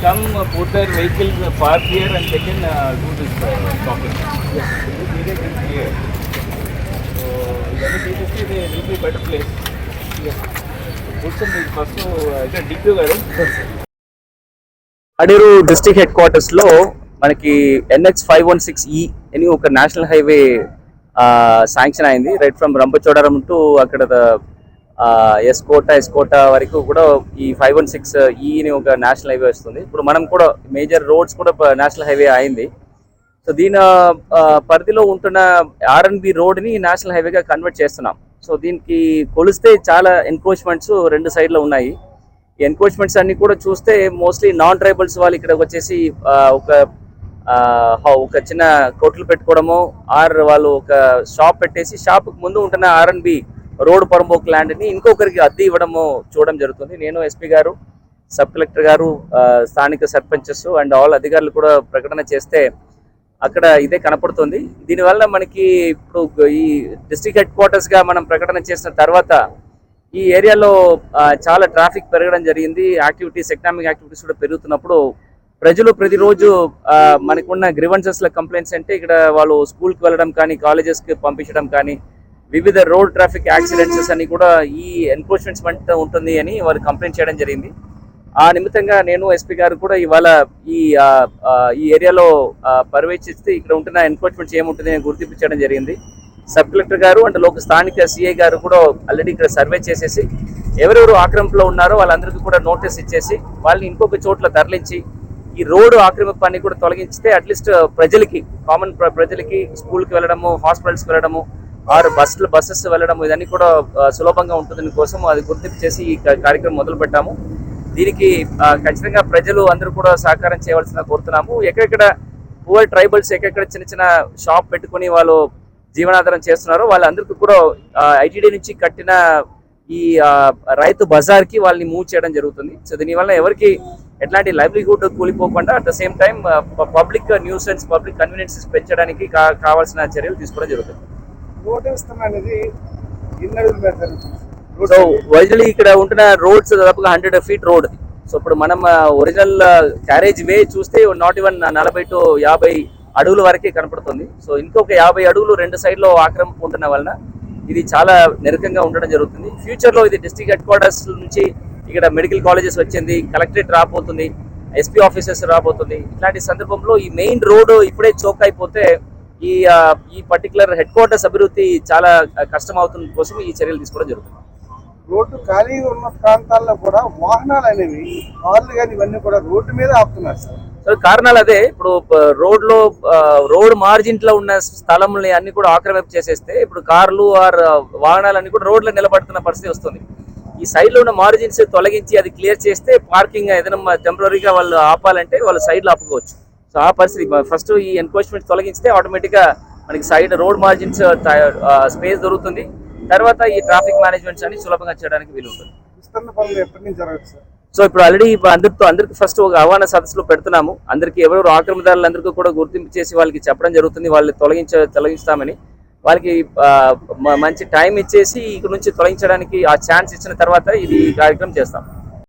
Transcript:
come uh, put their vehicles uh, park here and they can uh, do this uh, shopping. Yes. This area is clear. So, ఇవన్నీ తీసేస్తే ఇది will be better place. Yes. కూర్చొని మీకు first ఇక్కడ DQ గారు అడేరు district head క్వార్టర్స్లో మనకి NH five one six ఈ అని ఒక నేషనల్ హైవే శాంక్షన్ అయింది రైట్ ఫ్రమ్ రంపచోడవరం టు అక్కడ ఆ, ఎస్కోటా ఎస్కోటా వరకు కూడా ఈ ఫైవ్ వన్ సిక్స్ ఈ ఒక నేషనల్ హైవే వస్తుంది. ఇప్పుడు మనం కూడా మేజర్ రోడ్స్ కూడా నేషనల్ హైవే అయింది. సో దీని పరిధిలో ఉంటున్న ఆర్ఎన్బి రోడ్ని నేషనల్ హైవేగా కన్వర్ట్ చేస్తున్నాం. సో దీనికి కొలిస్తే చాలా ఎన్క్రోచ్మెంట్స్ రెండు సైడ్లో ఉన్నాయి. ఈ ఎన్క్రోచ్మెంట్స్ అన్ని కూడా చూస్తే మోస్ట్లీ నాన్ ట్రైబల్స్ వాళ్ళు ఇక్కడ వచ్చేసి ఒక హౌ- ఒక చిన్న కొట్లు పెట్టుకోవడము ఆర్ వాళ్ళు ఒక షాప్ పెట్టేసి షాప్ ముందు ఉంటున్న ఆర్ఎన్బి రోడ్ పరంబోక్ ల్యాండ్ని ఇంకొకరికి అద్దె ఇవ్వడము చూడడం జరుగుతుంది. నేను ఎస్పీ గారు సబ్ కలెక్టర్ గారు స్థానిక సర్పంచెస్ అండ్ ఆల్ అధికారులు కూడా ప్రకటన చేస్తే అక్కడ ఇదే కనపడుతుంది. దీనివల్ల మనకి ఇప్పుడు ఈ డిస్ట్రిక్ట్ హెడ్ క్వార్టర్స్గా మనం ప్రకటన చేసిన తర్వాత ఈ ఏరియాలో చాలా ట్రాఫిక్ పెరగడం జరిగింది. యాక్టివిటీస్ ఎకనామిక్ యాక్టివిటీస్ కూడా పెరుగుతున్నప్పుడు ప్రజలు ప్రతిరోజు మనకున్న గ్రివెన్సెస్ల కంప్లైంట్స్ అంటే ఇక్కడ వాళ్ళు స్కూల్కి వెళ్ళడం కానీ కాలేజెస్కి పంపించడం కానీ వివిధ రోడ్ ట్రాఫిక్ యాక్సిడెంట్స్ అని కూడా ఈ ఎన్ఫోర్స్మెంట్స్ వంట ఉంటుంది అని వాళ్ళు కంప్లైంట్ చేయడం జరిగింది. ఆ నిమిత్తంగా నేను ఎస్పీ గారు కూడా ఇవాళ ఈ ఈ ఏరియాలో పర్యవేక్షిస్తే ఇక్కడ ఉంటున్న ఎన్ఫోర్స్మెంట్స్ ఏముంటుంది అని గుర్తించడం జరిగింది. సబ్ కలెక్టర్ గారు అంటే లోక స్థానిక సిఐ గారు కూడా ఆల్రెడీ ఇక్కడ సర్వే చేసేసి ఎవరెవరు ఆక్రమింపులో ఉన్నారో వాళ్ళందరికీ కూడా నోటీస్ ఇచ్చేసి వాళ్ళని ఇంకొక చోట్ల తరలించి ఈ రోడ్డు ఆక్రమిపాన్ని కూడా తొలగించితే అట్లీస్ట్ ప్రజలకి కామన్ ప్రజలకి స్కూల్కి వెళ్ళడము హాస్పిటల్స్కి వెళ్ళడము ఆరు బస్సులు బస్సెస్ వెళ్ళడం ఇదన్నీ కూడా సులభంగా ఉంటుందని కోసం అది గుర్తింపు చేసి ఈ కార్యక్రమం మొదలు పెట్టాము దీనికి ఖచ్చితంగా ప్రజలు అందరూ కూడా సహకారం చేయవలసిన కోరుతున్నాము. ఎక్కడెక్కడ పువర్ ట్రైబల్స్ ఎక్కడెక్కడ చిన్న చిన్న షాప్ పెట్టుకుని వాళ్ళు జీవనాధారం చేస్తున్నారో వాళ్ళందరికీ కూడా ఐటీడీ నుంచి కట్టిన ఈ రైతు బజార్కి వాళ్ళని మూవ్ చేయడం జరుగుతుంది. సో దీనివల్ల ఎవరికి ఎట్లాంటి livelihood కూలిపోకుండా at the same time public nuisance public conveniences పెంచడానికి కా- కావాల్సిన చర్యలు తీసుకోవడం జరుగుతుంది. అనేది ఎన్ని మీద జరుగుతుంది సో వైజల్ ఇక్కడ ఉంటున్న రోడ్స్ దాదాపుగా హండ్రెడ్ ఫీట్ రోడ్ సో ఇప్పుడు మనం ఒరిజినల్ క్యారేజ్ వే చూస్తే నాట్ ఈవెన్ నలభై టు యాభై అడుగుల వరకే కనపడుతుంది. సో ఇంకొక యాభై అడుగులు రెండు సైడ్లో ఆక్రమణ వలన ఇది చాలా నిరకంగా ఉండడం జరుగుతుంది. ఫ్యూచర్లో ఇది డిస్ట్రిక్ట్ హెడ్ క్వార్టర్స్ నుంచి ఇక్కడ మెడికల్ కాలేజెస్ వచ్చింది కలెక్టరేట్ రాబోతుంది ఎస్పీ ఆఫీసెస్ రాబోతుంది. ఇట్లాంటి సందర్భంలో ఈ మెయిన్ రోడ్ ఇప్పుడే చోక్ అయిపోతే ఈ ఈ పర్టికులర్ హెడ్ క్వార్టర్స్ అభివృద్ధి చాలా కష్టం అవుతున్న కోసం ఈ చర్యలు తీసుకోవడం జరుగుతుంది. రోడ్డు ఖాళీగా ఉన్న ప్రాంతాల్లో కూడా వాహనాలు అనేవి కార్లు కానీ ఇవన్నీ కూడా రోడ్డు మీద ఆపుతున్నారు సార్. సో కారణాలు అదే. ఇప్పుడు రోడ్లో రోడ్ మార్జిన్లో ఉన్న స్థలంని అన్ని కూడా ఆక్రమింపు చేసేస్తే ఇప్పుడు కార్లు ఆర్ వాహనాలన్నీ కూడా రోడ్లో నిలబడుతున్న పరిస్థితి వస్తుంది. ఈ సైడ్లో ఉన్న మార్జిన్స్ తొలగించి అది క్లియర్ చేస్తే పార్కింగ్ ఏదైనా టెంపరీగా వాళ్ళు ఆపాలంటే వాళ్ళు సైడ్లో ఆపుకోవచ్చు. సో ఆ పరిస్థితి. ఫస్ట్ ఈ ఎన్క్రోచ్మెంట్ తొలగిస్తే ఆటోమేటిక్గా మనకి సైడ్ రోడ్ మార్జిన్స్ స్పేస్ దొరుకుతుంది. తర్వాత ఈ ట్రాఫిక్ మేనేజ్మెంట్స్ అన్ని సులభంగా చేయడానికి వీలు ఉంటుంది. సో ఇప్పుడు ఆల్రెడీ అందరితో అందరికి ఫస్ట్ ఒక ఆహ్వాన సదస్సులో పెడుతున్నాము. అందరికి ఎవరెవరు ఆక్రమణదారులందరికీ కూడా గుర్తింపు చేసి వాళ్ళకి చెప్పడం జరుగుతుంది. వాళ్ళని తొలగించ తొలగిస్తామని. వాళ్ళకి మంచి టైం ఇచ్చేసి ఇక్కడ నుంచి తొలగించడానికి ఆ ఛాన్స్ ఇచ్చిన తర్వాత ఇది కార్యక్రమం చేస్తాం.